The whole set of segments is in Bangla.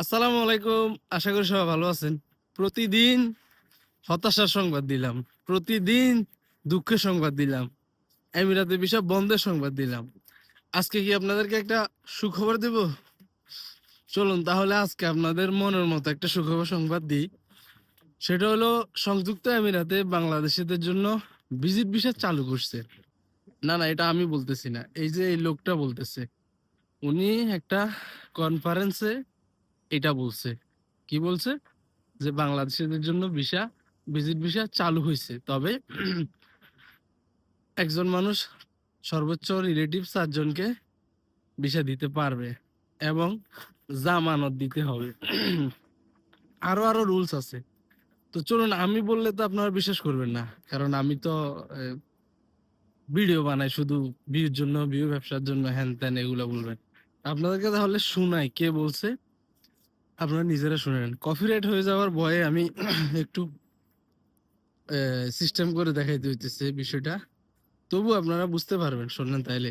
আসসালামু আলাইকুম। আশা করি সবাই ভালো আছেন। প্রতিদিন হতাশার সংবাদ দিলাম। প্রতিদিন দুঃখের সংবাদ দিলাম। এমিরাতে বিষয় বন্ধের সংবাদ দিলাম। আজকে কি আপনাদেরকে একটা সুখবর দেব? চলুন তাহলে আজকে আপনাদের মনের মতো একটা সুখবর সংবাদ দিই। সেটা হলো, সংযুক্ত আমিরাতে বাংলাদেশিদের জন্য ভিজিট ভিসা চালু করছে। না না, এটা আমি বলতেছি না। এই যে এই লোকটা বলতেছে, উনি একটা কনফারেন্সে এটা বলছে। কি বলছে? যে বাংলাদেশিদের জন্য ভিসা, ভিজিট ভিসা চালু হয়েছে তবে একজন মানুষ সর্বোচ্চ রিলেটিভ চারজনকে ভিসা দিতে পারবে এবং জামানত দিতে হবে। আরও আরও রুলস আছে। তো চলুন, আমি বললে তো আপনারা বিশ্বাস করবেন না। কারণ আমি তো ভিডিও বানাই শুধু ভিউর জন্য, ভিউ ব্যবসার জন্য, হ্যান ত্যান এগুলো বলবেন। আপনাদেরকে তাহলে শুনাই কে বলছে। আপনারা নিজেরা শুনে নেন। কপিরাইট হয়ে যাওয়ার ভয়ে আমি একটু সিস্টেম করে দেখাইতে হইতেছে বিষয়টা। তবু আপনারা বুঝতে পারবেন, শুনলেন তাইলে।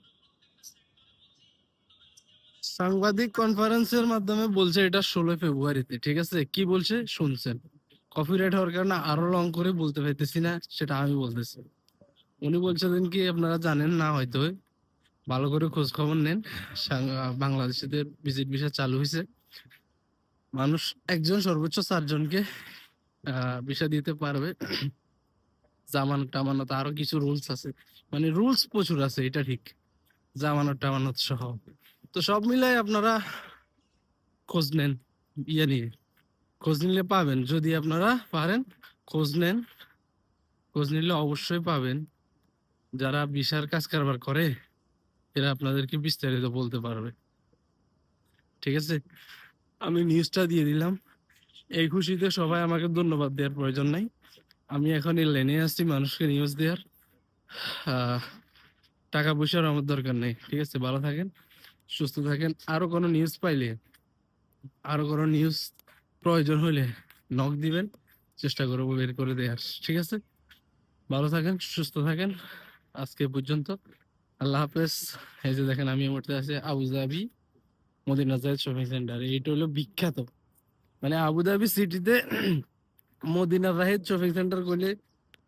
সাংবাদিক কনফারেন্সের মাধ্যমে বলছে এটা ষোলোই ফেব্রুয়ারিতে, ঠিক আছে? কি বলছে? শুনছেন। কপিরাইট হওয়ার কারণে আরও লং করে বলতে পারতেছি না, সেটা আমি বলতেছি। উনি বলছিলেন কি আপনারা জানেন না হয়তো, ভালো করে খোঁজ খবর নেন বাংলাদেশিদের ভিজিট ভিসা চালু হয়েছে। মানুষ একজন সর্বোচ্চ চারজনকে ভিসা দিতে পারবে। জামানত টামানত আরও কিছু রুলস আছে। মানে রুলস প্রচুর আছে, এটা ঠিক। জামানত টামানত সহ। তো সব মিলাই আপনারা খোঁজ নেন ইয়ে নিয়ে। খোঁজ নিলে পাবেন। যদি আপনারা পারেন, খোঁজ নেন। খোঁজ নিলে অবশ্যই পাবেন। যারা বিশার কাজ কারবার করে, এরা আপনাদেরকে বিস্তারিত বলতে পারবে। ঠিক আছে? আমি নিউজটা দিয়ে দিলাম। এই খুশিতে সবাই আমাকে ধন্যবাদ দেওয়ার প্রয়োজন নাই। আমি এখন এই লেনে আসছি মানুষকে নিউজ দেওয়ার। টাকা পয়সার আমার দরকার নেই। ঠিক আছে? ভালো থাকেন। সুস্থ থাকেন। আরও কোনো নিউজ পাইলে, আরও কোনো নিউজ প্রয়োজন হলে নক দিবেন। চেষ্টা করব বের করে দেওয়ার ঠিক আছে? ভালো থাকেন, সুস্থ থাকেন। আজকে পর্যন্ত আল্লাহ হাফেজ। এই যে দেখেন, আমি এই মুহূর্তে আছে Abu Dhabi Madina Zayed shopping centre. এইটা হলো বিখ্যাত। মানে আবুধাবি সিটিতে মদিনা জাহেদ শপিং সেন্টার করলে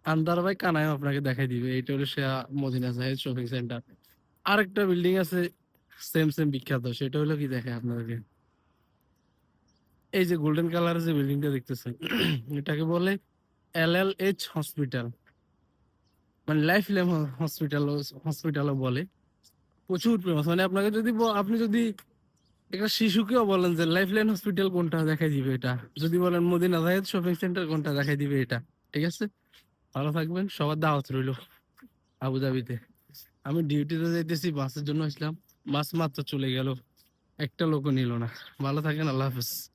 আন্দার ভাই কানায় আপনাকে দেখাই দিবে। এইটা হলো সে মদিনা জাহেদ শপিং সেন্টার। আরেকটা বিল্ডিং আছে সেম সেম বিখ্যাত। সেটা হলো কি দেখে আপনাদেরকে। এই যে গোল্ডেন যে বিল্ডিংটা দেখতেছেন, এটাকে বলে এল এল এইচ হসপিটাল মানে লাইফ হসপিটাল হসপিটালও বলে। প্রচুর ফেমাস মানে আপনাকে যদি আপনি যদি একটা শিশুকেও বলেন যে লাইফ লাইন হসপিটাল কোনটা, দেখাই দিবে এটা। যদি বলেন মদিনা জাহেদ শপিং সেন্টার কোনটা, দেখাই দিবে এটা। ঠিক আছে? ভালো থাকবেন। সবার দাওয়াত রইল আবুধাবিতে। আমি ডিউটিতে যাইতেছি বাসের জন্য আসলাম। বাস মাত্র চলে গেল। একটা লোকও নিল না। ভালো থাকেন আল্লাহ হাফেজ।